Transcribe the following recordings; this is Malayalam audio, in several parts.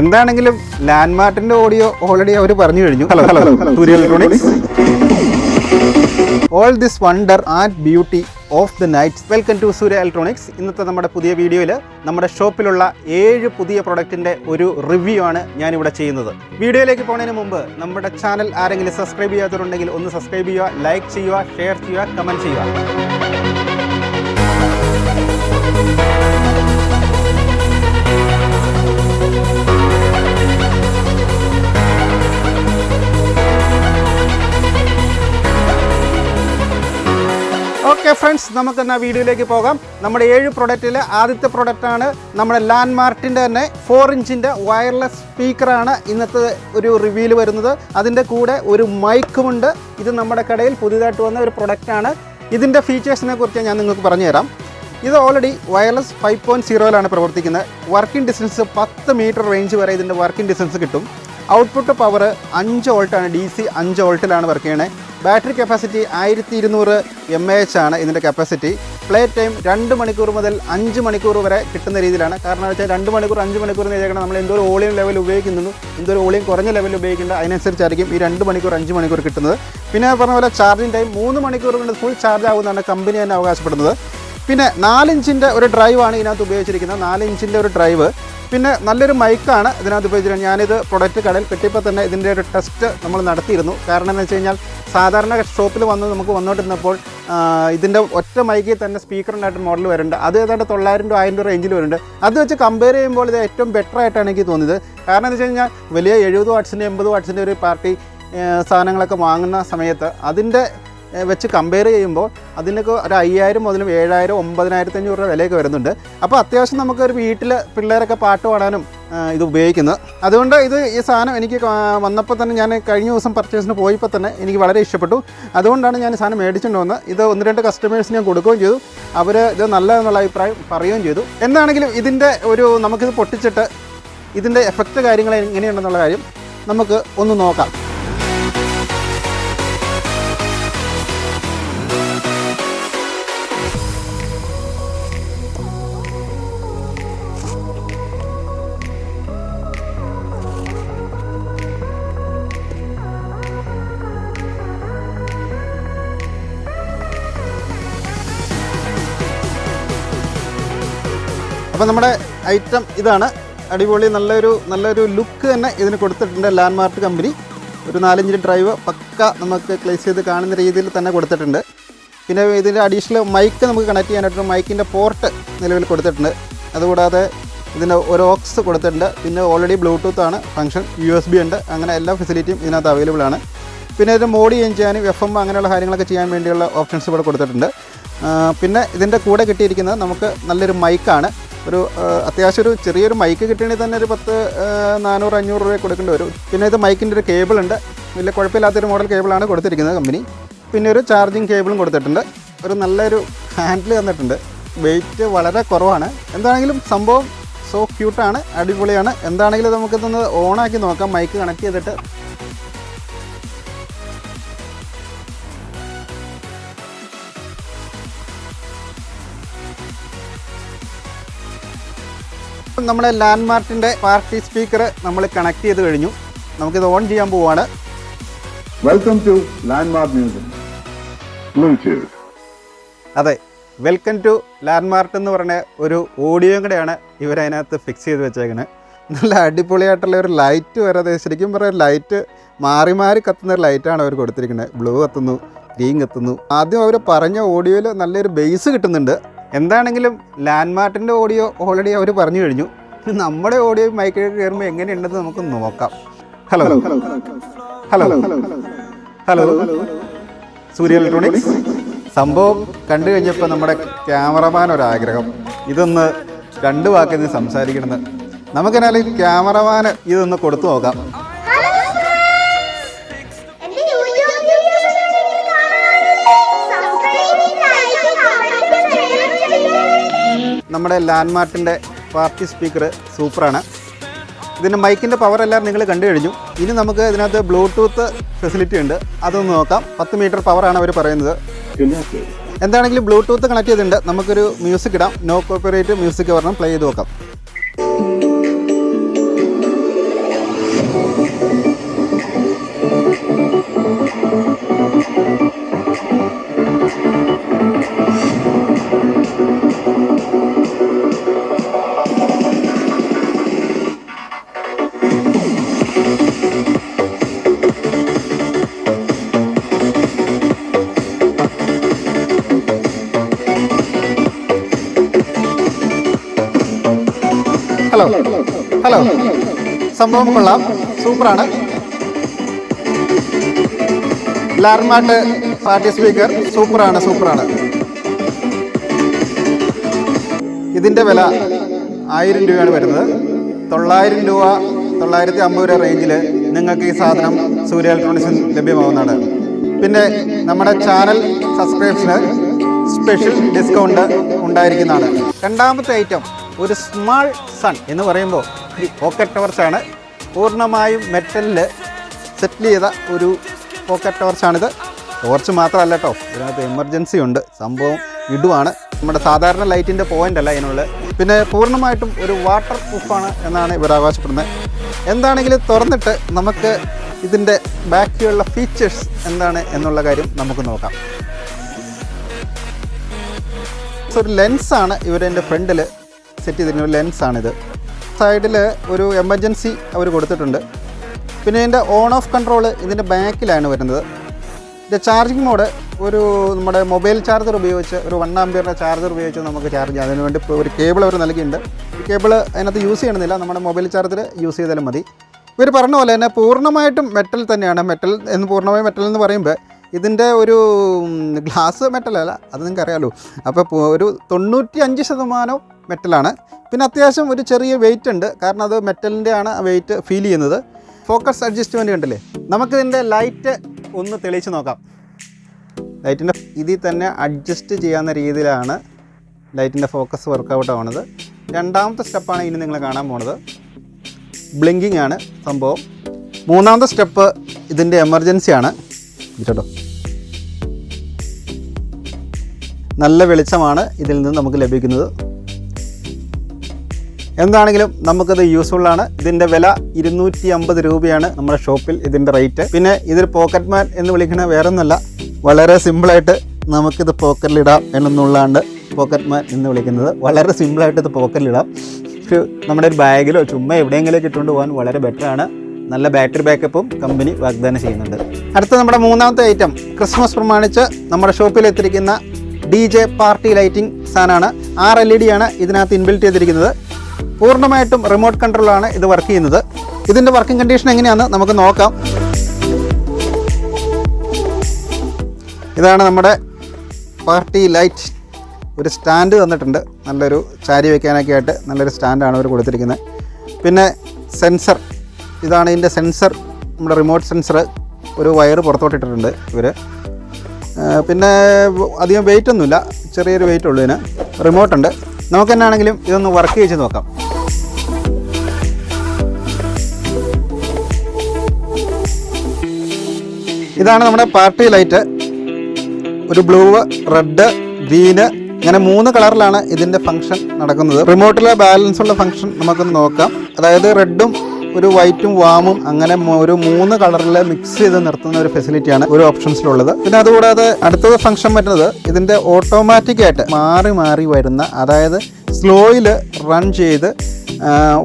എന്താണെങ്കിലും ലാൻഡ് മാർട്ടിന്റെ ഓഡിയോ ഓൾറെഡി അവർ പറഞ്ഞു കഴിഞ്ഞു. Hello hello Surya electronics all this wonder and beauty of the night welcome to Surya electronics ഇന്നത്തെ നമ്മുടെ പുതിയ വീഡിയോയിൽ നമ്മുടെ ഷോപ്പിലുള്ള ഏഴ് പുതിയ പ്രൊഡക്റ്റിന്റെ ഒരു റിവ്യൂ ആണ് ഞാനിവിടെ ചെയ്യുന്നത്. വീഡിയോയിലേക്ക് പോകുന്നതിന് മുമ്പ് നമ്മുടെ ചാനൽ ആരെങ്കിലും സബ്സ്ക്രൈബ് ചെയ്യാത്തവരുണ്ടെങ്കിൽ ഒന്ന് സബ്സ്ക്രൈബ് ചെയ്യുക ലൈക്ക് ചെയ്യുക ഷെയർ ചെയ്യുക കമന്റ് ചെയ്യുക. ഓക്കെ ഫ്രണ്ട്സ് നമുക്ക് എന്നാൽ വീഡിയോയിലേക്ക് പോകാം. നമ്മുടെ ഏഴ് പ്രൊഡക്റ്റിലെ ആദ്യത്തെ പ്രൊഡക്റ്റാണ് നമ്മുടെ ലാൻഡ് മാർട്ടിന്റെ തന്നെ ഫോർ ഇഞ്ചിന്റെ വയർലെസ് സ്പീക്കറാണ് ഇന്നത്തെ ഒരു റിവ്യൂവിൽ വരുന്നത്. അതിന്റെ കൂടെ ഒരു മൈക്കുമുണ്ട് ഇത് നമ്മുടെ കടയിൽ പുതിയതായിട്ട് വന്ന ഒരു പ്രൊഡക്റ്റാണ് ഇതിന്റെ ഫീച്ചേഴ്സിനെ കുറിച്ച് ഞാൻ നിങ്ങൾക്ക് പറഞ്ഞുതരാം. ഇത് ഓൾറെഡി വയർലെസ് ഫൈവ് പോയിന്റ് സീറോയിലാണ് പ്രവർത്തിക്കുന്നത്. വർക്കിംഗ് ഡിസ്റ്റൻസ് പത്ത് മീറ്റർ റേഞ്ച് വരെ ഇതിന്റെ വർക്കിംഗ് ഡിസ്റ്റൻസ് കിട്ടും. ഔട്ട്പുട്ട് പവർ അഞ്ച് വോൾട്ടാണ് ഡി സി അഞ്ച് വോൾട്ടിലാണ് വർക്ക് ചെയ്യണത് ബാറ്ററി കപ്പാസിറ്റി ആയിരത്തി ഇരുന്നൂറ് എം എ എച്ച് ആണ് ഇതിന്റെ കപ്പാസിറ്റി. പ്ലേ ടൈം രണ്ട് മണിക്കൂർ മുതൽ അഞ്ച് മണിക്കൂർ വരെ കിട്ടുന്ന രീതിയിലാണ്. കാരണം വെച്ചാൽ രണ്ട് മണിക്കൂർ അഞ്ച് മണിക്കൂർ എന്ന് വെച്ചാൽ നമ്മൾ എന്തോ വോളിയം ലെവൽ ഉപയോഗിക്കുന്നു എന്തോ വോളിയം കുറഞ്ഞ ലെവൽ ഉപയോഗിക്കേണ്ട അതിനനുസരിച്ചായിരിക്കും ഈ രണ്ട് മണിക്കൂർ അഞ്ച് മണിക്കൂർ കിട്ടുന്നത്. പിന്നെ പറഞ്ഞ പോലെ ചാർജിങ് ടൈം മൂന്ന് മണിക്കൂർ കൊണ്ട് ഫുൾ ചാർജ് ആകുമെന്നാണ് കമ്പനി തന്നെ അവകാശപ്പെടുന്നത്. പിന്നെ നാലിഞ്ചിന്റെ ഒരു ഡ്രൈവാണ് ഇതിനകത്ത് ഉപയോഗിച്ചിരിക്കുന്നത്. നാലിഞ്ചിന്റെ ഒരു ഡ്രൈവ് പിന്നെ നല്ലൊരു മൈക്കാണ് ഇതിനകത്ത് ഉപയോഗിച്ചിരുന്നത്. ഞാനിത് പ്രൊഡക്റ്റ് കടയിൽ കിട്ടിയപ്പോൾ തന്നെ ഇതിന്റെ ഒരു ടെസ്റ്റ് നമ്മൾ നടത്തിയിരുന്നു. കാരണം എന്ന് വെച്ച് കഴിഞ്ഞാൽ സാധാരണ ഷോപ്പിൽ വന്ന് നമുക്ക് വന്നുകൊണ്ടിരുന്നപ്പോൾ ഇതിന്റെ ഒറ്റ മൈക്കിൽ തന്നെ സ്പീക്കറിനായിട്ട് മോഡൽ വരുന്നുണ്ട്. അത് ഏതാണ്ട് തൊള്ളായിരം രൂപ ആയിരം രൂപ റേഞ്ചിൽ വരുന്നുണ്ട്. അത് വെച്ച് കമ്പയർ ചെയ്യുമ്പോൾ ഇത് ഏറ്റവും ബെറ്റർ ആയിട്ടാണ് എനിക്ക് തോന്നിയത്. കാരണം എന്ന് വെച്ച് കഴിഞ്ഞാൽ വലിയ എഴുപത് വാട്സിന്റെ എൺപത് വാട്സിന്റെ ഒരു പാർട്ടി സാധനങ്ങളൊക്കെ വാങ്ങുന്ന സമയത്ത് അതിന്റെ വെച്ച് കമ്പയർ ചെയ്യുമ്പോൾ അതിനൊക്കെ ഒരു അയ്യായിരം മുതലും ഏഴായിരം ഒമ്പതിനായിരത്തി അഞ്ഞൂറ് രൂപ വിലയൊക്കെ വരുന്നുണ്ട്. അപ്പോൾ അത്യാവശ്യം നമുക്ക് ഒരു വീട്ടിൽ പിള്ളേരൊക്കെ പാട്ട് പാടാനും ഇത് ഉപയോഗിക്കുന്നത്. അതുകൊണ്ട് ഇത് ഈ സാധനം എനിക്ക് വന്നപ്പോൾ തന്നെ ഞാൻ കഴിഞ്ഞ ദിവസം പർച്ചേസിന് പോയപ്പോൾ തന്നെ എനിക്ക് വളരെ ഇഷ്ടപ്പെട്ടു. അതുകൊണ്ടാണ് ഞാൻ സാധനം മേടിച്ചുകൊണ്ട് വന്നത്. ഇത് ഒന്ന് രണ്ട് കസ്റ്റമേഴ്സിന് ഞാൻ കൊടുക്കുകയും ചെയ്തു. അവർ ഇത് നല്ലതെന്നുള്ള അഭിപ്രായം പറയുകയും ചെയ്തു. എന്താണെങ്കിലും ഇതിന്റെ ഒരു നമുക്കിത് പൊട്ടിച്ചിട്ട് ഇതിന്റെ എഫക്റ്റ് കാര്യങ്ങൾ എങ്ങനെയുണ്ടെന്നുള്ള കാര്യം നമുക്ക് ഒന്ന് നോക്കാം. അപ്പോൾ നമ്മുടെ ഐറ്റം ഇതാണ്. അടിപൊളി നല്ലൊരു നല്ലൊരു ലുക്ക് തന്നെ ഇതിന് കൊടുത്തിട്ടുണ്ട് ലാൻഡ് മാർക്ക് കമ്പനി ഒരു നാലഞ്ച് ഡ്രൈവ് പക്ക നമുക്ക് ക്ലേസ് ചെയ്ത് കാണുന്ന രീതിയിൽ തന്നെ കൊടുത്തിട്ടുണ്ട്. പിന്നെ ഇതിന്റെ അഡീഷണൽ മൈക്ക് നമുക്ക് കണക്ട് ചെയ്യാനായിട്ട് മൈക്കിന്റെ പോർട്ട് നിലവിൽ കൊടുത്തിട്ടുണ്ട്. അതുകൂടാതെ ഇതിന്റെ ഒരു ഓക്സ് കൊടുത്തിട്ടുണ്ട്. പിന്നെ ഓൾറെഡി ബ്ലൂടൂത്ത് ആണ് ഫംഗ്ഷൻ യു എസ് ബി ഉണ്ട്. അങ്ങനെ എല്ലാ ഫെസിലിറ്റിയും ഇതിനകത്ത് അവൈലബിൾ ആണ്. പിന്നെ ഇത് മോഡ് ചേഞ്ച് ചെയ്യാനും എഫ് എം അങ്ങനെയുള്ള കാര്യങ്ങളൊക്കെ ചെയ്യാൻ വേണ്ടിയുള്ള ഓപ്ഷൻസ് ഇവിടെ കൊടുത്തിട്ടുണ്ട്. പിന്നെ ഇതിന്റെ കൂടെ കിട്ടിയിരിക്കുന്നത് നമുക്ക് നല്ലൊരു മൈക്കാണ് ഒരു അത്യാവശ്യം ഒരു ചെറിയൊരു മൈക്ക് കിട്ടണമെങ്കിൽ തന്നെ ഒരു പത്ത് നാനൂറ് അഞ്ഞൂറ് രൂപ കൊടുക്കേണ്ടി വരും. പിന്നെ ഇത് മൈക്കിന്റെ ഒരു കേബിൾ ഉണ്ട്. വലിയ കുഴപ്പമില്ലാത്തൊരു മോഡൽ കേബിളാണ് കൊടുത്തിരിക്കുന്നത് കമ്പനി പിന്നെ ഒരു ചാർജിങ് കേബിളും കൊടുത്തിട്ടുണ്ട്. ഒരു നല്ലൊരു ഹാൻഡിൽ തന്നിട്ടുണ്ട്. വെയിറ്റ് വളരെ കുറവാണ്. എന്താണെങ്കിലും സംഭവം സോ ക്യൂട്ടാണ് അടിപൊളിയാണ്. എന്താണെങ്കിലും നമുക്കിതൊന്ന് ഓണാക്കി നോക്കാം മൈക്ക് കണക്ട് ചെയ്തിട്ട്. നമ്മുടെ ലാൻഡ് മാർട്ടിന്റെ പാർട്ടി സ്പീക്കർ നമ്മൾ കണക്ട് ചെയ്ത് കഴിഞ്ഞു. നമുക്കിത് ഓൺ ചെയ്യാൻ പോവാണ്. Welcome to landmark. അതെ വെൽക്കം ടു ലാൻഡ് മാർക്ക് എന്ന് പറഞ്ഞ ഒരു ഓഡിയോ കൂടെയാണ് ഇവരതിനകത്ത് ഫിക്സ് ചെയ്ത് വെച്ചേക്കുന്നത് നല്ല അടിപൊളിയായിട്ടുള്ള ഒരു ലൈറ്റ് വരെ അത് ശരിക്കും പറയാം ലൈറ്റ് മാറി മാറി കത്തുന്ന ഒരു ലൈറ്റാണ് അവർ കൊടുത്തിരിക്കുന്നത് ബ്ലൂ കത്തുന്നു ഗ്രീൻ കത്തുന്നു. ആദ്യം അവർ പറഞ്ഞ ഓഡിയോയിൽ നല്ലൊരു ബേസ് കിട്ടുന്നുണ്ട്. എന്താണെങ്കിലും ലാൻഡ് മാർട്ടിന്റെ ഓഡിയോ ഓൾറെഡി അവർ പറഞ്ഞു കഴിഞ്ഞു. നമ്മുടെ ഓഡിയോ മൈക്കിൽ കയറുമ്പോൾ എങ്ങനെയുണ്ടെന്ന് നമുക്ക് നോക്കാം. Hello hello hello hello hello Surya electronics. സംഭവം കണ്ടു കഴിഞ്ഞപ്പോൾ നമ്മുടെ ക്യാമറമാൻ ഒരാഗ്രഹം. ഇതൊന്ന് രണ്ട് വാക്കിൽ സംസാരിക്കണമെന്ന്. ഈ ക്യാമറമാൻ ഇതൊന്ന് കൊടുത്തു നോക്കാം. നമ്മുടെ ലാൻഡ് മാർട്ടിന്റെ പാർട്ടി സ്പീക്കർ സൂപ്പറാണ്. ഇതിന്റെ മൈക്കിന്റെ പവർ എല്ലാം നിങ്ങൾ കണ്ടു കഴിഞ്ഞു. ഇനി നമുക്ക് ഇതിനകത്ത് ബ്ലൂടൂത്ത് ഫെസിലിറ്റി ഉണ്ട്. അതൊന്ന് നോക്കാം. പത്ത് മീറ്റർ പവറാണ് അവർ പറയുന്നത്. എന്താണെങ്കിലും ബ്ലൂടൂത്ത് കണക്ട് ചെയ്തിട്ടുണ്ട്. നമുക്കൊരു മ്യൂസിക് ഇടാം. നോ കോപ്പറേറ്റ് മ്യൂസിക് പറഞ്ഞാൽ പ്ലേ ചെയ്ത് നോക്കാം. കൊള്ളാലോ സംഭവം കൊള്ളാം. സൂപ്പറാണ്. ലാർമാട്ട് പാർട്ടി സ്പീക്കർ സൂപ്പറാണ് സൂപ്പറാണ്. ഇതിന്റെ വില ആയിരം രൂപയാണ് വരുന്നത്. തൊള്ളായിരം രൂപ തൊള്ളായിരത്തി അമ്പത് രൂപ റേഞ്ചിൽ നിങ്ങൾക്ക് ഈ സാധനം സൂര്യ ഇലക്ട്രോണിക്സിൽ ലഭ്യമാവുന്നതാണ്. പിന്നെ നമ്മുടെ ചാനൽ സബ്സ്ക്രൈബ്സിന് സ്പെഷ്യൽ ഡിസ്കൗണ്ട് ഉണ്ടായിരിക്കുന്നതാണ്. രണ്ടാമത്തെ ഐറ്റം ഒരു സ്മാൾ സൺ എന്ന് പറയുമ്പോൾ ഈ പോക്കറ്റ് ടവർച്ചാണ്. പൂർണമായും മെറ്റലിൽ സെറ്റിൽ ചെയ്ത ഒരു പോക്കറ്റ് ടോർച്ചാണിത് ടോർച്ച് മാത്രമല്ല കേട്ടോ ഇതിനകത്ത് എമർജൻസി ഉണ്ട്. സംഭവം ഇടുവാണ്. നമ്മുടെ സാധാരണ ലൈറ്റിന്റെ പോയിന്റ് അല്ല ഇതിനുള്ളിൽ പിന്നെ പൂർണമായിട്ടും ഒരു വാട്ടർ പ്രൂഫാണ് എന്നാണ് ഇവർ അവകാശപ്പെടുന്നത്. എന്താണെങ്കിലും തുറന്നിട്ട് നമുക്ക് ഇതിന്റെ ബാക്കിയുള്ള ഫീച്ചേഴ്സ് എന്താണ് എന്നുള്ള കാര്യം നമുക്ക് നോക്കാം. ഒരു ലെൻസാണ് ഇവരെ ഫ്രണ്ടിൽ സെറ്റ് ചെയ്തിരിക്കുന്ന ഒരു ലെൻസാണിത്. സൈഡിൽ ഒരു എമർജൻസി അവർ കൊടുത്തിട്ടുണ്ട്. പിന്നെ ഇതിന്റെ ഓൺ ഓഫ് കൺട്രോൾ ഇതിന്റെ ബാക്കിലാണ് വരുന്നത്. ഇതിന്റെ ചാർജിങ് മോഡ് ഒരു നമ്മുടെ മൊബൈൽ ചാർജർ ഉപയോഗിച്ച് ഒരു വൺ ആംബിയറിന്റെ ചാർജർ ഉപയോഗിച്ച് നമുക്ക് ചാർജ് ചെയ്യാം. അതിനുവേണ്ടി ഒരു കേബിൾ അവർ നൽകിയിട്ടുണ്ട്. ഈ കേബിൾ അതിനകത്ത് യൂസ് ചെയ്യണമെന്നില്ല നമ്മുടെ മൊബൈൽ ചാർജർ യൂസ് ചെയ്താലും മതി. ഇവർ പറഞ്ഞ പോലെ തന്നെ പൂർണമായിട്ടും മെറ്റൽ തന്നെയാണ്. മെറ്റൽ എന്ന് പൂർണമായും മെറ്റൽ എന്ന് പറയുമ്പോൾ ഇതിന്റെ ഒരു ഗ്ലാസ് മെറ്റലല്ല അത് നിങ്ങൾക്ക് അറിയാമല്ലോ അപ്പോൾ ഒരു തൊണ്ണൂറ്റി അഞ്ച് ശതമാനം മെറ്റലാണ് പിന്നെ അത്യാവശ്യം ഒരു ചെറിയ വെയിറ്റ് ഉണ്ട്. കാരണം അത് മെറ്റലിന്റെ ആണ് വെയിറ്റ് ഫീൽ ചെയ്യുന്നത്. ഫോക്കസ് അഡ്ജസ്റ്റ്മെന്റ് ഉണ്ടല്ലേ നമുക്കിതിന്റെ ലൈറ്റ് ഒന്ന് തെളിയിച്ച് നോക്കാം. ലൈറ്റിന്റെ ഇതിൽ തന്നെ അഡ്ജസ്റ്റ് ചെയ്യാവുന്ന രീതിയിലാണ് ലൈറ്റിന്റെ ഫോക്കസ് വർക്കൗട്ട് ആവുന്നത്. രണ്ടാമത്തെ സ്റ്റെപ്പാണ് ഇനി നിങ്ങൾ കാണാൻ പോണത്. ബ്ലിങ്കിങ് ആണ് സംഭവം. മൂന്നാമത്തെ സ്റ്റെപ്പ് ഇതിന്റെ എമർജൻസി ആണ്. കേട്ടോ? നല്ല വെളിച്ചമാണ് ഇതിൽ നിന്ന് നമുക്ക് ലഭിക്കുന്നത്. എന്താണെങ്കിലും നമുക്കത് യൂസ്ഫുൾ ആണ്. ഇതിന്റെ വില ഇരുന്നൂറ്റി അമ്പത് രൂപയാണ് നമ്മുടെ ഷോപ്പിൽ ഇതിന്റെ റേറ്റ് പിന്നെ ഇതിൽ പോക്കറ്റ് മാൻ എന്ന് വിളിക്കുന്ന വേറെ ഒന്നല്ല വളരെ സിമ്പിളായിട്ട് നമുക്കിത് പോക്കറ്റിലിടാം എന്നുള്ളതാണ് പോക്കറ്റ് മാൻ എന്ന് വിളിക്കുന്നത്. വളരെ സിമ്പിളായിട്ട് ഇത് പോക്കറ്റിലിടാം ഒരു നമ്മുടെ ഒരു ബാഗിലോ ചുമ്മാ എവിടെയെങ്കിലും ഇട്ടുകൊണ്ട് പോകാൻ വളരെ ബെറ്ററാണ് നല്ല ബാറ്ററി ബാക്കപ്പും കമ്പനി വാഗ്ദാനം ചെയ്യുന്നുണ്ട്. അടുത്ത നമ്മുടെ മൂന്നാമത്തെ ഐറ്റം ക്രിസ്മസ് പ്രമാണിച്ച് നമ്മുടെ ഷോപ്പിൽ എത്തിയിരിക്കുന്ന ഡി ജെ പാർട്ടി ലൈറ്റിംഗ് സാധനമാണ്. ആറ് എൽ ഇ ഡി ആണ് ഇതിനകത്ത് ഇൻബിൽറ്റ് ചെയ്തിരിക്കുന്നത്. പൂർണമായിട്ടും റിമോട്ട് കൺട്രോളാണ് ഇത് വർക്ക് ചെയ്യുന്നത്. ഇതിന്റെ വർക്കിംഗ് കണ്ടീഷൻ എങ്ങനെയാണെന്ന് നമുക്ക് നോക്കാം. ഇതാണ് നമ്മുടെ പാർട്ടി ലൈറ്റ് ഒരു സ്റ്റാൻഡ് തന്നിട്ടുണ്ട്. നല്ലൊരു ചാരി വെക്കാനൊക്കെ ആയിട്ട് നല്ലൊരു സ്റ്റാൻഡാണ് അവർ കൊടുത്തിരിക്കുന്നത്. പിന്നെ സെൻസർ ഇതാണ് ഇതിന്റെ സെൻസർ നമ്മുടെ റിമോട്ട് സെൻസർ ഒരു വയർ പുറത്തോട്ടിട്ടിട്ടുണ്ട് ഇവർ പിന്നെ അധികം വെയിറ്റ് ഒന്നുമില്ല. ചെറിയൊരു വെയിറ്റ് ഉള്ളൂ ഇതിന്. റിമോട്ടുണ്ട് നമുക്ക് തന്നെ ആണെങ്കിലും ഇതൊന്ന് വർക്ക് ചെയ്ത് നോക്കാം. ഇതാണ് നമ്മുടെ പാർട്ടി ലൈറ്റ്. ഒരു ബ്ലൂ റെഡ് ഗ്രീന് ഇങ്ങനെ മൂന്ന് കളറിലാണ് ഇതിന്റെ ഫംഗ്ഷൻ നടക്കുന്നത്. റിമോട്ടിലെ ബാലൻസ് ഉള്ള ഫംഗ്ഷൻ നമുക്കൊന്ന് നോക്കാം. അതായത് റെഡും ഒരു വൈറ്റും വാമും അങ്ങനെ ഒരു മൂന്ന് കളറിൽ മിക്സ് ചെയ്ത് നിർത്തുന്ന ഒരു ഫെസിലിറ്റിയാണ് ഒരു ഓപ്ഷൻസിലുള്ളത് പിന്നെ അതുകൂടാതെ അടുത്തത് ഫംഗ്ഷൻ വരുന്നത് ഇതിന്റെ ഓട്ടോമാറ്റിക്കായിട്ട് മാറി മാറി വരുന്ന അതായത് സ്ലോയിൽ റൺ ചെയ്ത്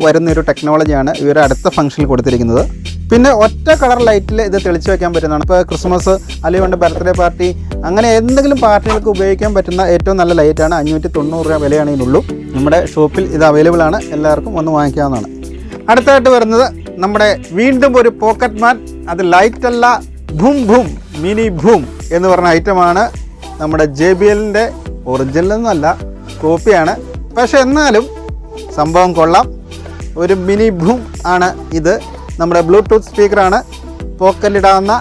വരുന്ന വരുന്നൊരു ടെക്നോളജിയാണ് ഇവർ അടുത്ത ഫംഗ്ഷനിൽ കൊടുത്തിരിക്കുന്നത്. പിന്നെ ഒറ്റ കളർ ലൈറ്റിൽ ഇത് തെളിച്ച് വെക്കാൻ പറ്റുന്നതാണ്. ഇപ്പോൾ ക്രിസ്മസ് അല്ലെങ്കിൽ വേണ്ട ബർത്ത്ഡേ പാർട്ടി അങ്ങനെ എന്തെങ്കിലും പാർട്ടികൾക്ക് ഉപയോഗിക്കാൻ പറ്റുന്ന ഏറ്റവും നല്ല ലൈറ്റാണ് അഞ്ഞൂറ്റി തൊണ്ണൂറ് രൂപ വിലയാണ് ഇതിനുള്ളൂ നമ്മുടെ ഷോപ്പിൽ ഇത് അവൈലബിൾ ആണ്. എല്ലാവർക്കും ഒന്ന് വാങ്ങിക്കാവുന്നതാണ്. അടുത്തായിട്ട് വരുന്നത് നമ്മുടെ വീണ്ടും ഒരു പോക്കറ്റ് മാൻ അത് ലൈറ്റ് അല്ല ഭൂം ഭൂം മിനി ഭൂം എന്ന് പറഞ്ഞ ഐറ്റമാണ് നമ്മുടെ ജെ ബി എല്ലിന്റെ ഒറിജിനൽ ഒന്നുമല്ല കോപ്പിയാണ് പക്ഷേ എന്നാലും സംഭവം കൊള്ളാം. ഒരു മിനി ഭൂം ആണ് ഇത്. നമ്മുടെ ബ്ലൂടൂത്ത് സ്പീക്കറാണ് പോക്കലിടാവുന്ന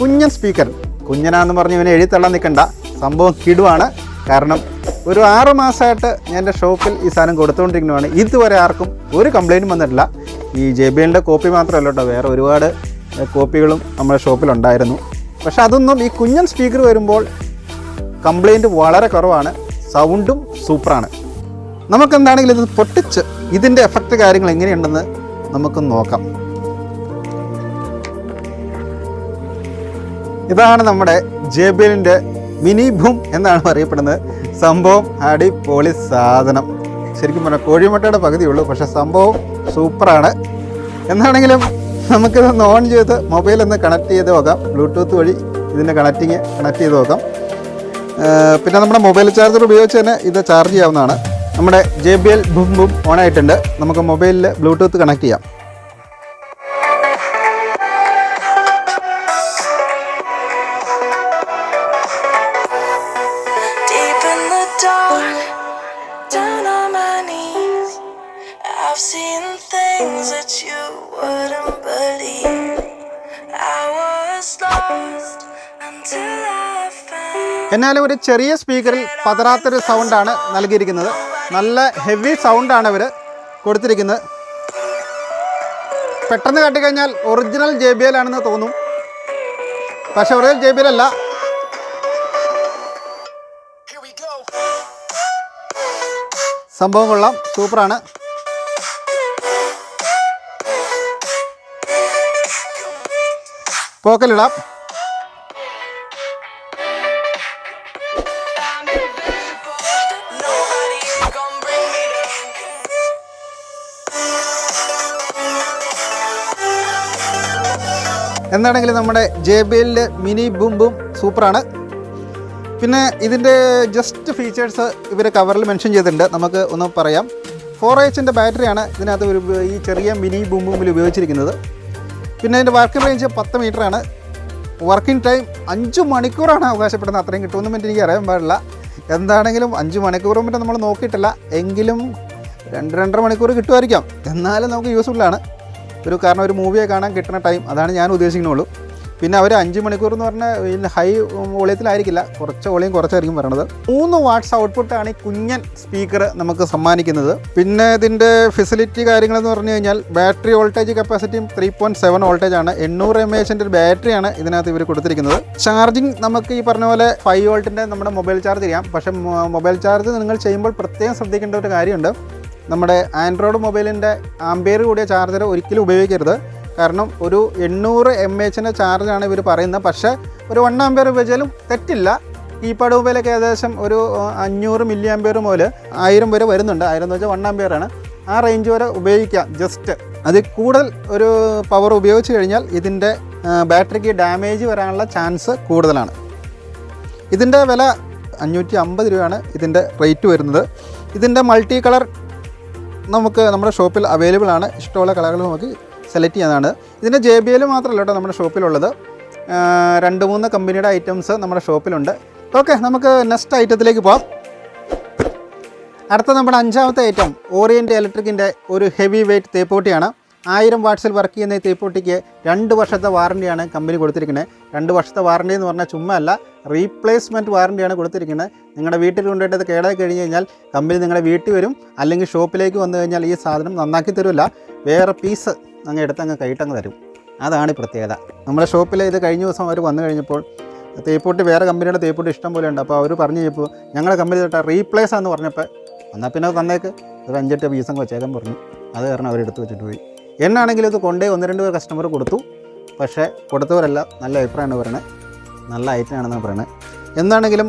കുഞ്ഞൻ സ്പീക്കർ കുഞ്ഞനാന്ന് പറഞ്ഞ് ഇവനെ എഴുതി നിൽക്കണ്ട. സംഭവം കിടുവാണ് കാരണം ഒരു ആറ് മാസമായിട്ട് ഞാൻ എന്റെ ഷോപ്പിൽ ഈ സാധനം കൊടുത്തുകൊണ്ടിരിക്കുന്നതാണ് ഇതുവരെ ആർക്കും ഒരു കംപ്ലൈന്റും വന്നിട്ടില്ല. ഈ ജെ ബി എല്ലിന്റെ കോപ്പി മാത്രമല്ല കേട്ടോ. വേറെ ഒരുപാട് കോപ്പികളും നമ്മുടെ ഷോപ്പിലുണ്ടായിരുന്നു പക്ഷെ അതൊന്നും ഈ കുഞ്ഞൻ സ്പീക്കർ വരുമ്പോൾ കംപ്ലൈന്റ് വളരെ കുറവാണ്. സൗണ്ടും സൂപ്പറാണ്. നമുക്കെന്താണെങ്കിലും ഇത് പൊട്ടിച്ച് ഇതിന്റെ എഫക്റ്റ് കാര്യങ്ങൾ എങ്ങനെയുണ്ടെന്ന് നമുക്ക് നോക്കാം. ഇതാണ് നമ്മുടെ ജെ ബി മിനി ഭൂം എന്നാണ് അറിയപ്പെടുന്നത്. സംഭവം അടിപൊളി സാധനം. ശരിക്കും പറഞ്ഞാൽ കോഴിമുട്ടയുടെ പകുതിയുള്ളൂ പക്ഷേ സംഭവം സൂപ്പറാണ് എന്നാണെങ്കിലും നമുക്കിതൊന്ന് ഓൺ ചെയ്ത് മൊബൈൽ ഒന്ന് കണക്ട് ചെയ്ത് നോക്കാം. ബ്ലൂടൂത്ത് വഴി ഇതിന്റെ കണക്റ്റിങ് കണക്ട് ചെയ്ത് നോക്കാം. പിന്നെ നമ്മുടെ മൊബൈൽ ചാർജർ ഉപയോഗിച്ച് തന്നെ ഇത് ചാർജ് ചെയ്യാവുന്നതാണ്. നമ്മുടെ J B L boom boom on ആയിട്ടുണ്ട്. നമുക്ക് മൊബൈലിൽ ബ്ലൂടൂത്ത് കണക്ട് ചെയ്യാം. എന്നാലും ഒരു ചെറിയ സ്പീക്കറിൽ പതറാത്തൊരു സൗണ്ടാണ് നൽകിയിരിക്കുന്നത്. നല്ല ഹെവി സൗണ്ടാണ് ഇവർ കൊടുത്തിരിക്കുന്നത്. പെട്ടെന്ന് കാട്ടിക്കഴിഞ്ഞാൽ ഒറിജിനൽ ജെ ബി എൽ ആണെന്ന് തോന്നും. പക്ഷെ ഒറിജിനൽ ജെ ബി എൽ അല്ല. സംഭവം കൊള്ളാം. സൂപ്പറാണ് പോക്കലിടാം എന്താണെങ്കിലും നമ്മുടെ ജെ ബി എല്ലിന്റെ മിനി ബും ബും സൂപ്പറാണ്. പിന്നെ ഇതിന്റെ ജസ്റ്റ് ഫീച്ചേഴ്സ് ഇവർ കവറിൽ മെൻഷൻ ചെയ്തിട്ടുണ്ട്. നമുക്ക് ഒന്ന് പറയാം. ഫോർ എച്ചിന്റെ ബാറ്ററിയാണ് ഇതിനകത്ത് ഒരു ഈ ചെറിയ മിനി ബുംബുമ്പിൽ ഉപയോഗിച്ചിരിക്കുന്നത്. പിന്നെ ഇതിന്റെ വർക്കിംഗ് റേഞ്ച് പത്ത് മീറ്ററാണ് വർക്കിംഗ് ടൈം അഞ്ച് മണിക്കൂറാണ് അവകാശപ്പെടുന്നത്. അത്രയും കിട്ടുമെന്ന് പറ്റി എനിക്ക് അറിയാൻ പാടില്ല. എന്താണെങ്കിലും അഞ്ച് മണിക്കൂർ മുമ്പ് നമ്മൾ നോക്കിയിട്ടില്ല. എങ്കിലും രണ്ട് രണ്ടര മണിക്കൂർ കിട്ടുമായിരിക്കാം. എന്നാലും നമുക്ക് യൂസ്ഫുള്ളാണ് ഒരു കാരണം ഒരു മൂവിയെ കാണാൻ കിട്ടുന്ന ടൈം അതാണ് ഞാൻ ഉദ്ദേശിക്കുന്നുള്ളൂ പിന്നെ അവർ അഞ്ച് മണിക്കൂർ എന്ന് പറഞ്ഞാൽ ഹൈ വോളിയത്തിലായിരിക്കില്ല. കുറച്ച് വോളിയം കുറച്ചായിരിക്കും പറയണത്. മൂന്ന് വാട്ട്സ് ഔട്ട്പുട്ടാണ് ഈ കുഞ്ഞൻ സ്പീക്കർ നമുക്ക് സമ്മാനിക്കുന്നത്. പിന്നെ ഇതിന്റെ ഫെസിലിറ്റി കാര്യങ്ങളെന്ന് പറഞ്ഞു കഴിഞ്ഞാൽ ബാറ്ററി വോൾട്ടേജ് കപ്പാസിറ്റിയും ത്രീ പോയിന്റ് സെവൻ വോൾട്ടേജ് ആണ്. എണ്ണൂറ് എം എച്ചിന്റെ ഒരു ബാറ്ററിയാണ് ഇതിനകത്ത് ഇവർ കൊടുത്തിരിക്കുന്നത്. ചാർജിങ് നമുക്ക് ഈ പറഞ്ഞ പോലെ ഫൈവ് വോൾട്ടിന്റെ നമ്മുടെ മൊബൈൽ ചാർജ് ചെയ്യാം. പക്ഷേ മൊബൈൽ ചാർജ് നിങ്ങൾ ചെയ്യുമ്പോൾ പ്രത്യേകം ശ്രദ്ധിക്കേണ്ട ഒരു കാര്യമുണ്ട്. നമ്മുടെ ആൻഡ്രോയിഡ് മൊബൈലിന്റെ ആംബിയർ കൂടിയ ചാർജർ ഒരിക്കലും ഉപയോഗിക്കരുത്. കാരണം ഒരു എണ്ണൂറ് എം എച്ചിന്റെ ചാർജാണ് ഇവർ പറയുന്നത്. പക്ഷേ ഒരു വൺ ആംബിയർ ഉപയോഗിച്ചാലും തെറ്റില്ല. കീപാഡ് മൊബൈലൊക്കെ ഏകദേശം ഒരു അഞ്ഞൂറ് മില്ലി ആംബിയർ മുതൽ ആയിരം വരെ വരുന്നുണ്ട്. ആയിരം എന്ന് വെച്ചാൽ വൺ ആംബിയർ ആണ്. ആ റേഞ്ച് വരെ ഉപയോഗിക്കാം ജസ്റ്റ് അതിൽ കൂടുതൽ ഒരു പവർ ഉപയോഗിച്ച് കഴിഞ്ഞാൽ ഇതിന്റെ ബാറ്ററിക്ക് ഡാമേജ് വരാനുള്ള ചാൻസ് കൂടുതലാണ്. ഇതിന്റെ വില അഞ്ഞൂറ്റി അമ്പത് രൂപയാണ് ഇതിന്റെ റേറ്റ് വരുന്നത്. ഇതിന്റെ മൾട്ടി കളർ നമുക്ക് നമ്മുടെ ഷോപ്പിൽ അവൈലബിൾ ആണ്. ഇഷ്ടമുള്ള കളറുകൾ നമുക്ക് സെലക്ട് ചെയ്യാനാണ്. ഇതിന്റെ ജെ ബി എൽ മാത്രമല്ല കേട്ടോ നമ്മുടെ ഷോപ്പിലുള്ളത്. രണ്ട് മൂന്ന് കമ്പനിയുടെ ഐറ്റംസ് നമ്മുടെ ഷോപ്പിലുണ്ട്. ഓക്കെ നമുക്ക് നെക്സ്റ്റ് ഐറ്റത്തിലേക്ക് പോകാം അടുത്ത നമ്മുടെ അഞ്ചാമത്തെ ഐറ്റം ഓറിയന്റ് ഇലക്ട്രിക്കിന്റെ ഒരു ഹെവി വെയ്റ്റ് തേപ്പൂട്ടിയാണ് ആയിരം വാട്സിൽ വർക്ക് ചെയ്യുന്ന ഈ തീപ്പൊട്ടിക്ക് രണ്ട് വർഷത്തെ വാറണ്ടിയാണ് കമ്പനി കൊടുത്തിരിക്കുന്നത്. രണ്ട് വർഷത്തെ വാറണ്ടി എന്ന് പറഞ്ഞാൽ ചുമ്മാ അല്ല റീപ്ലേസ്മെന്റ് വാറണ്ടിയാണ് കൊടുത്തിരിക്കുന്നത്. നിങ്ങളുടെ വീട്ടിൽ കൊണ്ടുപോയിട്ട് അത് കേടായി കഴിഞ്ഞ് കഴിഞ്ഞാൽ കമ്പനി നിങ്ങളുടെ വീട്ടിൽ വരും അല്ലെങ്കിൽ ഷോപ്പിലേക്ക് വന്നു കഴിഞ്ഞാൽ ഈ സാധനം നന്നാക്കി തരില്ല വേറെ പീസ് അങ്ങ് എടുത്ത് അങ്ങ് കൈട്ടങ്ങ് തരും. അതാണ് പ്രത്യേകത. നമ്മുടെ ഷോപ്പിൽ ഇത് കഴിഞ്ഞ ദിവസം അവർ വന്നു കഴിഞ്ഞപ്പോൾ തേപ്പൂട്ടി വേറെ കമ്പനിയുടെ തേപ്പൂട്ടി ഇഷ്ടം പോലെ ഉണ്ട്. അപ്പോൾ അവർ പറഞ്ഞു കഴിഞ്ഞപ്പോൾ ഞങ്ങളുടെ കമ്പനി തൊട്ട് റീപ്ലേസ് ആണെന്ന് പറഞ്ഞപ്പോൾ എന്നാൽ പിന്നെ തന്നേക്ക്. ഒരു അഞ്ചെട്ട് പീസങ്ങ് വെച്ചേക്കാൻ പറഞ്ഞു. അത് കാരണം അവരെടുത്ത് വെച്ചിട്ട് പോയി. എന്നാണെങ്കിലും ഇത് കൊണ്ടേ ഒന്ന് രണ്ട് പേർ കസ്റ്റമർ കൊടുത്തു. പക്ഷേ കൊടുത്തവരല്ല. നല്ല അഭിപ്രായമാണ് പറയുന്നത് നല്ല ഐറ്റം ആണെന്ന് പറയുന്നത് എന്താണെങ്കിലും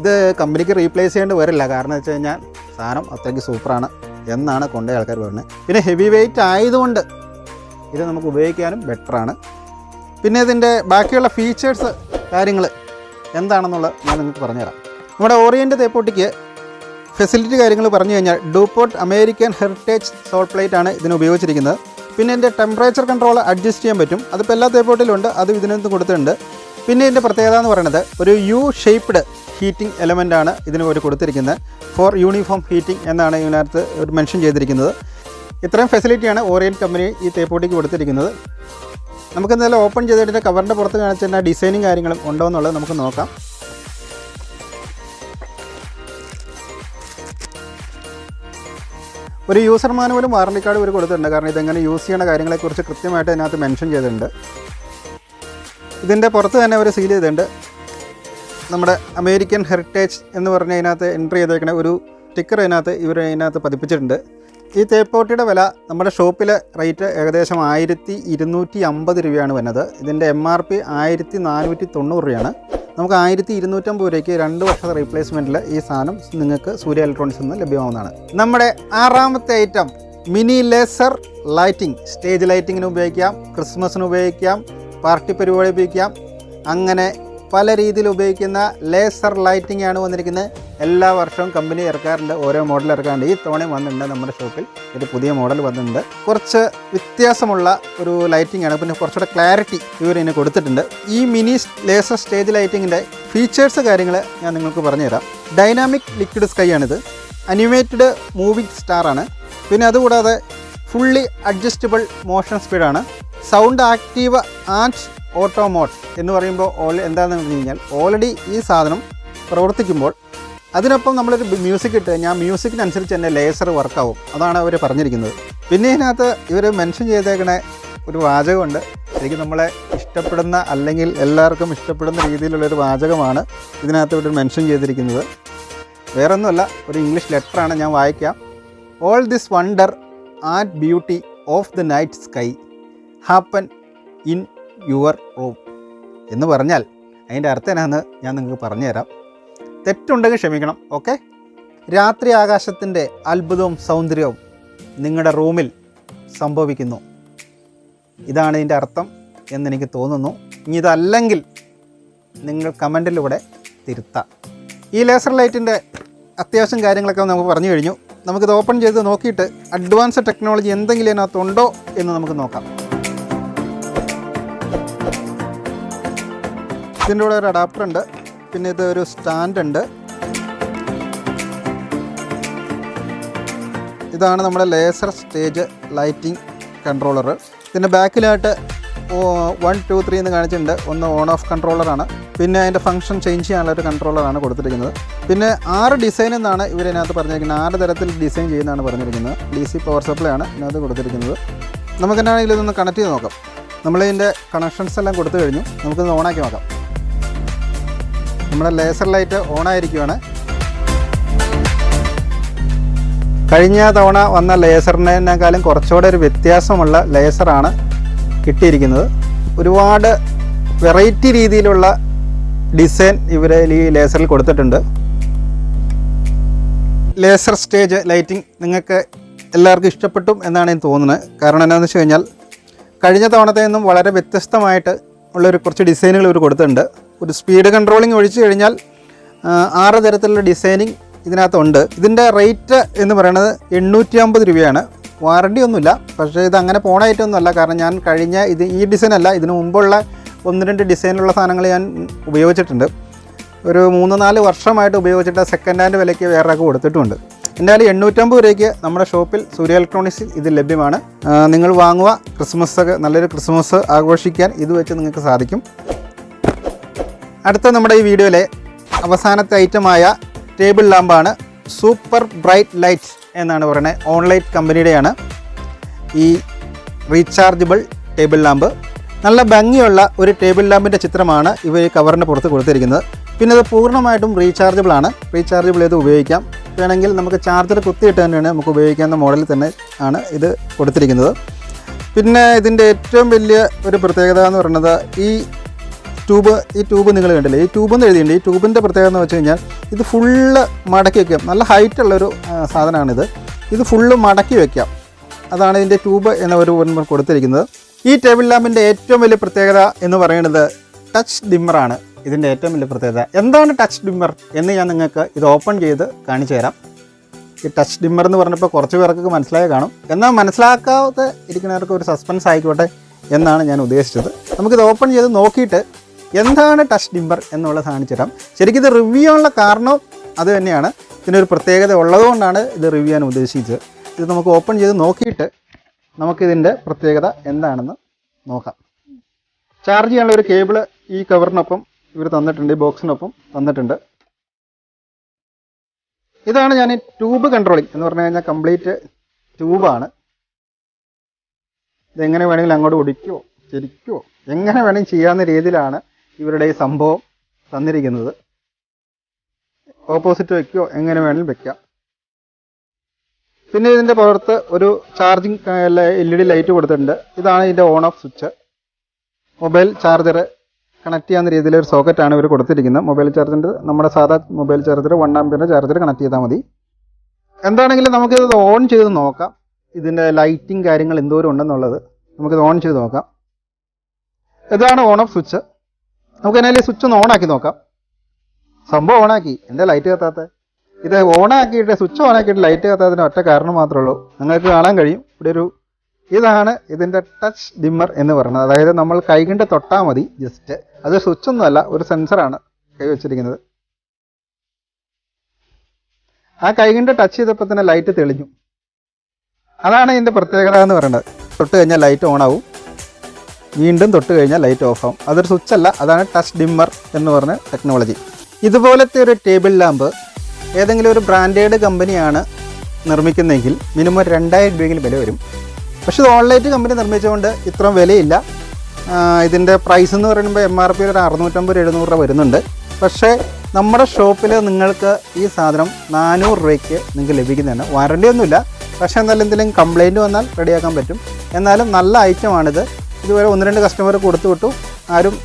ഇത് കമ്പനിക്ക് റീപ്ലേസ് ചെയ്യേണ്ടി വരില്ല. കാരണം വെച്ച് കഴിഞ്ഞാൽ സാധനം അത്രയ്ക്ക് സൂപ്പറാണ് എന്നാണ് കൊണ്ടേ ആൾക്കാർ പറയുന്നത് പിന്നെ ഹെവി വെയിറ്റ് ആയതുകൊണ്ട് ഇത് നമുക്ക് ഉപയോഗിക്കാനും ബെറ്ററാണ് പിന്നെ ഇതിന്റെ ബാക്കിയുള്ള ഫീച്ചേഴ്സ് കാര്യങ്ങൾ എന്താണെന്നുള്ളത് ഞാൻ നിങ്ങൾക്ക് പറഞ്ഞുതരാം. നമ്മുടെ ഓറിയന്റ് തേപ്പൊട്ടിക്ക് ഫെസിലിറ്റി കാര്യങ്ങൾ പറഞ്ഞു കഴിഞ്ഞാൽ DuPont American heritage soul plate ആണ് ഇതിന് ഉപയോഗിച്ചിരിക്കുന്നത്. പിന്നെ ഇതിന്റെ ടെമ്പറേച്ചർ കൺട്രോൾ അഡ്ജസ്റ്റ് ചെയ്യാൻ പറ്റും. അതിപ്പോൾ എല്ലാ തേപ്പോട്ടിലുണ്ട് അത് ഇതിനകത്ത് കൊടുത്തിട്ടുണ്ട്. പിന്നെ ഇതിന്റെ പ്രത്യേകത എന്ന് പറയുന്നത് ഒരു യു ഷേപ്ഡ് ഹീറ്റിംഗ് എലമെന്റ് ആണ് ഇതിന് ഒരു കൊടുത്തിരിക്കുന്നത്. ഫോർ യൂണിഫോം ഹീറ്റിംഗ് എന്നാണ് ഇതിനകത്ത് ഒരു മെൻഷൻ ചെയ്തിരിക്കുന്നത്. ഇത്രയും ഫെസിലിറ്റിയാണ് ഓറിയൻ കമ്പനി ഈ തേപ്പോട്ടിക്ക് കൊടുത്തിരിക്കുന്നത്. നമുക്ക് എന്തായാലും ഓപ്പൺ ചെയ്തിട്ട് കവറിന്റെ പുറത്ത് കാണിച്ചിട്ട് ഡിസൈനും കാര്യങ്ങളും ഉണ്ടോ എന്നുള്ളത് നമുക്ക് നോക്കാം. ഒരു യൂസർ മാനുവലും വാറണ്ടി കാർഡ് ഇവർ കൊടുത്തിട്ടുണ്ട്. കാരണം ഇതെങ്ങനെ യൂസ് ചെയ്യേണ്ട കാര്യങ്ങളെക്കുറിച്ച് കൃത്യമായിട്ട് അതിനകത്ത് മെൻഷൻ ചെയ്തിട്ടുണ്ട്. ഇതിന്റെ പുറത്ത് തന്നെ അവർ സീൽ ചെയ്തിട്ടുണ്ട്. നമ്മുടെ അമേരിക്കൻ ഹെറിറ്റേജ് എന്ന് പറഞ്ഞ് അതിനകത്ത് എൻട്രി ചെയ്തേക്കണ ഒരു സ്റ്റിക്കർ അതിനകത്ത് ഇവർ അതിനകത്ത് പതിപ്പിച്ചിട്ടുണ്ട്. ഈ തേപ്പോട്ടിയുടെ വില നമ്മുടെ ഷോപ്പിലെ റേറ്റ് ഏകദേശം ആയിരത്തി ഇരുന്നൂറ്റി അമ്പത് രൂപയാണ് വന്നത് ഇതിന്റെ എം ആർ പി ആയിരത്തി നാനൂറ്റി തൊണ്ണൂറ് രൂപയാണ്. നമുക്ക് ആയിരത്തി ഇരുന്നൂറ്റമ്പത് രൂപയ്ക്ക് രണ്ട് വർഷത്തെ റീപ്ലേസ്മെന്റിൽ ഈ സാധനം നിങ്ങൾക്ക് സൂര്യ ഇലക്ട്രോണിക്സിൽ നിന്ന് ലഭ്യമാവുന്നതാണ്. നമ്മുടെ ആറാമത്തെ item mini laser lighting stage ലൈറ്റിങ്ങിന് ഉപയോഗിക്കാം ക്രിസ്മസിന് ഉപയോഗിക്കാം പാർട്ടി പരിപാടി ഉപയോഗിക്കാം. അങ്ങനെ പല രീതിയിൽ ഉപയോഗിക്കുന്ന ലേസർ ലൈറ്റിംഗ് ആണ് വന്നിരിക്കുന്നത്. എല്ലാ വർഷവും കമ്പനി ഇറക്കാറുണ്ട് ഓരോ മോഡൽ ഇറക്കാറുണ്ട്. ഈ തവണയും വന്നിട്ടുണ്ട് നമ്മുടെ ഷോപ്പിൽ ഒരു പുതിയ മോഡൽ വന്നിട്ടുണ്ട്. കുറച്ച് വ്യത്യാസമുള്ള ഒരു ലൈറ്റിംഗ് ആണ്. പിന്നെ കുറച്ചുകൂടെ ക്ലാരിറ്റി ഇവർ ഇതിന് കൊടുത്തിട്ടുണ്ട്. ഈ മിനി ലേസർ സ്റ്റേജ് ലൈറ്റിങ്ങിന്റെ ഫീച്ചേഴ്സ് കാര്യങ്ങൾ ഞാൻ നിങ്ങൾക്ക് പറഞ്ഞുതരാം. ഡൈനാമിക് ലിക്വിഡ് സ്കൈ ആണിത്. അനിമേറ്റഡ് മൂവിങ് സ്റ്റാർ ആണ്. പിന്നെ അതുകൂടാതെ fully adjustable motion സ്പീഡാണ് sound active and auto mode എന്ന് പറയുമ്പോൾ ഓൾ എന്താണെന്ന് പറഞ്ഞു കഴിഞ്ഞാൽ ഓൾറെഡി ഈ സാധനം പ്രവർത്തിക്കുമ്പോൾ അതിനൊപ്പം നമ്മളൊരു മ്യൂസിക് ഇട്ട് ഞാൻ മ്യൂസിക്കിനനുസരിച്ച് തന്നെ ലേസർ വർക്കാവും അതാണ് അവർ പറഞ്ഞിരിക്കുന്നത്. പിന്നെ ഇതിനകത്ത് ഇവർ മെൻഷൻ ചെയ്തേക്കണ ഒരു വാചകമുണ്ട്. ശരിക്കും നമ്മളെ ഇഷ്ടപ്പെടുന്ന അല്ലെങ്കിൽ എല്ലാവർക്കും ഇഷ്ടപ്പെടുന്ന രീതിയിലുള്ളൊരു വാചകമാണ് ഇതിനകത്ത് ഇവിടെ മെൻഷൻ ചെയ്തിരിക്കുന്നത്. വേറൊന്നുമല്ല ഒരു ഇംഗ്ലീഷ് ലെറ്ററാണ് ഞാൻ വായിക്കാം. All this wonder and beauty of the night sky happen in your room എന്ന് പറഞ്ഞാൽ അതിന്റെ അർത്ഥം എന്നാന്ന് ഞാൻ നിങ്ങൾക്ക് പറഞ്ഞുതരാം. തെറ്റുണ്ടെങ്കിൽ ക്ഷമിക്കണം ഓക്കെ? രാത്രി ആകാശത്തിന്റെ അത്ഭുതവും സൗന്ദര്യവും നിങ്ങളുടെ റൂമിൽ സംഭവിക്കുന്നു. ഇതാണ് ഇതിന്റെ അർത്ഥം എന്നെനിക്ക് തോന്നുന്നു. ഇനി ഇതല്ലെങ്കിൽ നിങ്ങൾ കമന്റിലൂടെ തിരുത്താം. ഈ ലേസർ ലൈറ്റിന്റെ അത്യാവശ്യം കാര്യങ്ങളൊക്കെ നമുക്ക് പറഞ്ഞു കഴിഞ്ഞു. നമുക്കിത് ഓപ്പൺ ചെയ്ത് നോക്കിയിട്ട് അഡ്വാൻസ്ഡ് ടെക്നോളജി എന്തെങ്കിലും അതിനകത്തുണ്ടോ എന്ന് നമുക്ക് നോക്കാം. ഇതിന്റെ കൂടെ ഒരു അഡാപ്റ്റർ ഉണ്ട്. പിന്നെ ഇത് ഒരു സ്റ്റാൻഡ് ഉണ്ട്. ഇതാണ് നമ്മുടെ ലേസർ സ്റ്റേജ് ലൈറ്റിംഗ് കൺട്രോളർ ഇതിന്റെ ബാക്കിലായിട്ട് വൺ ടു ത്രീ എന്ന് കാണിച്ചിട്ടുണ്ട്. ഒന്ന് ഓൺ ഓഫ് കൺട്രോളറാണ് പിന്നെ അതിന്റെ ഫംഗ്ഷൻ ചേഞ്ച് ചെയ്യാനുള്ള ഒരു കൺട്രോളറാണ് കൊടുത്തിരിക്കുന്നത്. പിന്നെ ആറ് ഡിസൈൻ എന്നാണ് ഇവരതിനകത്ത് പറഞ്ഞിരിക്കുന്നത്. ആറ് തരത്തിൽ ഡിസൈൻ ചെയ്യുന്നതാണ് പറഞ്ഞിരിക്കുന്നത്. ഡി സി പവർ സപ്ലൈ ആണ് ഇതിനകത്ത് കൊടുത്തിരിക്കുന്നത്. നമുക്ക് എന്നാണെങ്കിലും ഇതൊന്ന് കണക്ട് ചെയ്ത് നോക്കാം. നമ്മളിതിന്റെ കണക്ഷൻസ് എല്ലാം കൊടുത്തു കഴിഞ്ഞു. നമുക്കിത് ഓണാക്കി നോക്കാം. നമ്മുടെ ലേസർ ലൈറ്റ് ഓൺ ഓണായിരിക്കുവാണ്. കഴിഞ്ഞ തവണ വന്ന ലേസറിനേക്കാളും കുറച്ചുകൂടെ ഒരു വ്യത്യാസമുള്ള ലേസറാണ് കിട്ടിയിരിക്കുന്നത്. ഒരുപാട് വെറൈറ്റി രീതിയിലുള്ള ഡിസൈൻ ഇവരെ ഈ ലേസറിൽ കൊടുത്തിട്ടുണ്ട്. ലേസർ സ്റ്റേജ് ലൈറ്റിംഗ് നിങ്ങൾക്ക് എല്ലാവർക്കും ഇഷ്ടപ്പെട്ടു എന്നാണ് എനിക്ക് തോന്നുന്നത്. കാരണം എന്താണെന്ന് വെച്ച് കഴിഞ്ഞാൽ കഴിഞ്ഞ തവണത്തെ നിന്നും വളരെ വ്യത്യസ്തമായിട്ട് ഉള്ളൊരു കുറച്ച് ഡിസൈനുകൾ ഇവർ കൊടുത്തിട്ടുണ്ട്. ഒരു സ്പീഡ് കൺട്രോളിങ് ഒഴിച്ചു കഴിഞ്ഞാൽ ആറ് തരത്തിലുള്ള ഡിസൈനിങ് ഇതിനകത്തുണ്ട്. ഇതിന്റെ റേറ്റ് എന്ന് പറയുന്നത് എണ്ണൂറ്റി അമ്പത് രൂപയാണ്. വാറണ്ടി ഒന്നുമില്ല. പക്ഷേ ഇത് അങ്ങനെ പോണ ഐറ്റമൊന്നുമല്ല കാരണം ഞാൻ കഴിഞ്ഞ ഇത് ഈ ഡിസൈൻ അല്ല ഇതിന് മുമ്പുള്ള ഒന്ന് രണ്ട് ഡിസൈനിലുള്ള സാധനങ്ങൾ ഞാൻ ഉപയോഗിച്ചിട്ടുണ്ട്. ഒരു മൂന്ന് നാല് വർഷമായിട്ട് ഉപയോഗിച്ചിട്ട് സെക്കൻഡ് ഹാൻഡ് വിലയ്ക്ക് വേറെ കൊടുത്തിട്ടുമുണ്ട് എന്തായാലും എണ്ണൂറ്റമ്പത് രൂപയ്ക്ക് നമ്മുടെ ഷോപ്പിൽ സൂര്യ ഇലക്ട്രോണിക്സിൽ ഇത് ലഭ്യമാണ്. നിങ്ങൾ വാങ്ങുക ക്രിസ്മസ് ഒക്കെ നല്ലൊരു ക്രിസ്മസ് ആഘോഷിക്കാൻ ഇത് വെച്ച് നിങ്ങൾക്ക് സാധിക്കും. അടുത്ത നമ്മുടെ ഈ വീഡിയോയിലെ അവസാനത്തെ ഐറ്റമായ ടേബിൾ ലാമ്പാണ് സൂപ്പർ ബ്രൈറ്റ് ലൈറ്റ്സ് എന്നാണ് പറയുന്നത്. ഓൺലൈറ്റ് കമ്പനിയുടെയാണ് ഈ റീചാർജബിൾ ടേബിൾ ലാമ്പ്. നല്ല ഭംഗിയുള്ള ഒരു ടേബിൾ ലാമ്പിന്റെ ചിത്രമാണ് ഇവർ ഈ കവറിന്റെ പുറത്ത് കൊടുത്തിരിക്കുന്നത്. പിന്നെ ഇത് പൂർണമായിട്ടും റീചാർജബിൾ ആണ്. റീചാർജബിൾ ചെയ്ത് ഉപയോഗിക്കാം. വേണമെങ്കിൽ നമുക്ക് ചാർജർ കുത്തിയിട്ട് തന്നെയാണ് നമുക്ക് ഉപയോഗിക്കാവുന്ന മോഡലിൽ തന്നെ ആണ് ഇത് കൊടുത്തിരിക്കുന്നത്. പിന്നെ ഇതിന്റെ ഏറ്റവും വലിയ ഒരു പ്രത്യേകത എന്ന് പറയുന്നത് ഈ ട്യൂബ് ഈ ട്യൂബ് നിങ്ങൾ കണ്ടില്ലേ? ഈ ട്യൂബ് എന്ന് എഴുതിയിട്ടുണ്ട്. ഈ ട്യൂബിന്റെ പ്രത്യേകത എന്ന് വെച്ച് കഴിഞ്ഞാൽ ഇത് ഫുള്ള് മടക്കി വെക്കാം നല്ല ഹൈറ്റ് ഉള്ളൊരു സാധനമാണിത്. ഇത് ഫുള്ള് മടക്കി വെക്കാം അതാണ് ഇതിന്റെ ട്യൂബ് എന്ന ഒരു കൊടുത്തിരിക്കുന്നത്. ഈ ടേബിൾ ലാമ്പിന്റെ ഏറ്റവും വലിയ പ്രത്യേകത എന്ന് പറയുന്നത് ടച്ച് ഡിമ്മറാണ് ഇതിന്റെ ഏറ്റവും വലിയ പ്രത്യേകത. എന്താണ് ടച്ച് ഡിമ്മർ എന്ന് ഞാൻ നിങ്ങൾക്ക് ഇത് ഓപ്പൺ ചെയ്ത് കാണിച്ചു തരാം. ഈ ടച്ച് ഡിമ്മർ എന്ന് പറഞ്ഞപ്പോൾ കുറച്ച് പേർക്ക് മനസ്സിലായി കാണും. എന്നാൽ മനസ്സിലാക്കാതെ ഇരിക്കുന്നവർക്ക് ഒരു സസ്പെൻസ് ആയിക്കോട്ടെ എന്നാണ് ഞാൻ ഉദ്ദേശിച്ചത്. നമുക്കിത് ഓപ്പൺ ചെയ്ത് നോക്കിയിട്ട് എന്താണ് ടച്ച് ഡിംബർ എന്നുള്ളത് കാണിച്ചു തരാം. ശരിക്കും ഇത് റിവ്യൂ ചെയ്യാനുള്ള കാരണം അത് തന്നെയാണ്. ഇതിനൊരു പ്രത്യേകത ഉള്ളതുകൊണ്ടാണ് ഇത് റിവ്യൂ ചെയ്യാൻ ഉദ്ദേശിച്ചത്. ഇത് നമുക്ക് ഓപ്പൺ ചെയ്ത് നോക്കിയിട്ട് നമുക്കിതിന്റെ പ്രത്യേകത എന്താണെന്ന് നോക്കാം. ചാർജ് ചെയ്യാനുള്ള ഒരു കേബിൾ ഈ കവറിനൊപ്പം ഇവർ തന്നിട്ടുണ്ട് ഈ ബോക്സിനൊപ്പം തന്നിട്ടുണ്ട്. ഇതാണ് ഞാൻ ട്യൂബ് കൺട്രോളിങ് എന്ന് പറഞ്ഞു കഴിഞ്ഞാൽ കംപ്ലീറ്റ് ട്യൂബാണ് ഇതെങ്ങനെ വേണമെങ്കിലും അങ്ങോട്ട് ഒടിക്കുവോ ചെരിക്കുവോ എങ്ങനെ വേണമെങ്കിലും ചെയ്യാവുന്ന രീതിയിലാണ് ഇവരുടെ ഈ സംഭവം തന്നിരിക്കുന്നത്. ഓപ്പോസിറ്റ് വെക്കുകയോ എങ്ങനെ വേണമെങ്കിലും വെക്കാം. പിന്നെ ഇതിന്റെ പുറത്ത് ഒരു charging L E D light കൊടുത്തിട്ടുണ്ട്. ഇതാണ് ഇതിന്റെ on off switch mobile charger connect ചെയ്യാവുന്ന രീതിയിൽ ഒരു സോക്കറ്റാണ് ഇവർ കൊടുത്തിരിക്കുന്നത്. മൊബൈൽ ചാർജറിന്റെ നമ്മുടെ സാധാ മൊബൈൽ ചാർജർ വൺ ആമ്പിയറിന്റെ ചാർജർ കണക്ട് ചെയ്താൽ മതി. എന്താണെങ്കിലും നമുക്കിത് ഓൺ ചെയ്ത് നോക്കാം. ഇതിന്റെ ലൈറ്റിംഗ് കാര്യങ്ങൾ എന്തോരം ഉണ്ടെന്നുള്ളത് നമുക്കിത് ഓൺ ചെയ്ത് നോക്കാം. ഇതാണ് ഓൺ ഓഫ് സ്വിച്ച് നമുക്ക് എന്നാലും സ്വിച്ച് ഒന്ന് ഓണാക്കി നോക്കാം. സംഭവം ഓണാക്കി എന്താ ലൈറ്റ് കത്താത്ത? ഇത് ഓണാക്കിയിട്ട് സ്വിച്ച് ഓണാക്കിയിട്ട് ലൈറ്റ് കത്താത്തതിന് ഒറ്റ കാരണം മാത്രമേ ഉള്ളൂ. നിങ്ങൾക്ക് കാണാൻ കഴിയും. ഇവിടെ ഒരു ഇതാണ് ഇതിന്റെ ടച്ച് ഡിമ്മർ എന്ന് പറയുന്നത്. അതായത് നമ്മൾ കൈകൊണ്ട് തൊട്ടാൽ മതി. ജസ്റ്റ് അത് സ്വിച്ച് ഒന്നുമല്ല ഒരു സെൻസറാണ് കൈ വെച്ചിരിക്കുന്നത്. ആ കൈകൊണ്ട് ടച്ച് ചെയ്തപ്പോൾ തന്നെ ലൈറ്റ് തെളിഞ്ഞു. അതാണ് ഇതിന്റെ പ്രത്യേകത എന്ന് പറയുന്നത്. തൊട്ട് കഴിഞ്ഞാൽ ലൈറ്റ് ഓൺ ആവും. വീണ്ടും തൊട്ട് കഴിഞ്ഞാൽ ലൈറ്റ് ഓഫ് ആവും. അതൊരു സ്വിച്ച് അല്ല അതാണ് ടച്ച് ഡിമ്മർ എന്ന് പറഞ്ഞ ടെക്നോളജി ഇതുപോലത്തെ ഒരു ടേബിൾ ലാമ്പ് ഏതെങ്കിലും ഒരു ബ്രാൻഡേഡ് കമ്പനിയാണ് നിർമ്മിക്കുന്നതെങ്കിൽ മിനിമം രണ്ടായിരം രൂപയെങ്കിലും വില വരും. പക്ഷേ ഇത് ഓൺലൈറ്റ് കമ്പനി നിർമ്മിച്ചുകൊണ്ട് ഇത്രയും വിലയില്ല. ഇതിന്റെ പ്രൈസ് എന്ന് പറയുമ്പോൾ എം ആർ പി ഒരു അറുന്നൂറ്റമ്പത് എഴുന്നൂറ് രൂപ വരുന്നുണ്ട്. പക്ഷേ നമ്മുടെ ഷോപ്പിൽ നിങ്ങൾക്ക് ഈ സാധനം നാനൂറ് രൂപയ്ക്ക് നിങ്ങൾക്ക് ലഭിക്കുന്നതാണ്. വാറണ്ടി ഒന്നുമില്ല. പക്ഷേ എന്നാലും എന്തെങ്കിലും കംപ്ലൈന്റ് വന്നാൽ റെഡിയാക്കാൻ പറ്റും. എന്നാലും നല്ല ഐറ്റമാണിത് ഇതുവരെ ഒന്ന് രണ്ട് കസ്റ്റമർ കൊടുത്തു വിട്ടു. ആരും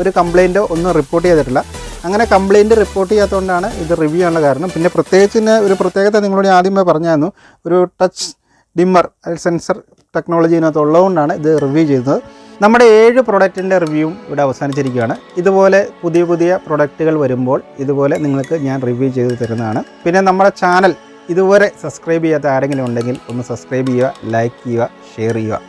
ഒരു കംപ്ലയിന്റോ ഒന്നും റിപ്പോർട്ട് ചെയ്തിട്ടില്ല. അങ്ങനെ കംപ്ലയിന്റ് റിപ്പോർട്ട് ചെയ്യാത്തതുകൊണ്ടാണ് ഇത് റിവ്യൂ ചെയ്യാനുള്ള കാരണം. പിന്നെ പ്രത്യേകിച്ച് ഒരു പ്രത്യേകത നിങ്ങളോട് ആദ്യമേ പറഞ്ഞായിരുന്നു. ഒരു ടച്ച് ഡിമ്മർ സെൻസർ ടെക്നോളജി ഇതിനകത്ത് ഉള്ളതുകൊണ്ടാണ് ഇത് റിവ്യൂ ചെയ്യുന്നത് നമ്മുടെ ഏഴ് പ്രൊഡക്റ്റിന്റെ റിവ്യൂവും ഇവിടെ അവസാനിച്ചിരിക്കുകയാണ്. ഇതുപോലെ പുതിയ പുതിയ പ്രൊഡക്റ്റുകൾ വരുമ്പോൾ ഇതുപോലെ നിങ്ങൾക്ക് ഞാൻ റിവ്യൂ ചെയ്ത് തരുന്നതാണ്. പിന്നെ നമ്മുടെ ചാനൽ ഇതുവരെ സബ്സ്ക്രൈബ് ചെയ്യാത്ത ആരെങ്കിലും ഉണ്ടെങ്കിൽ ഒന്ന് സബ്സ്ക്രൈബ് ചെയ്യുക ലൈക്ക് ചെയ്യുക ഷെയർ ചെയ്യുക.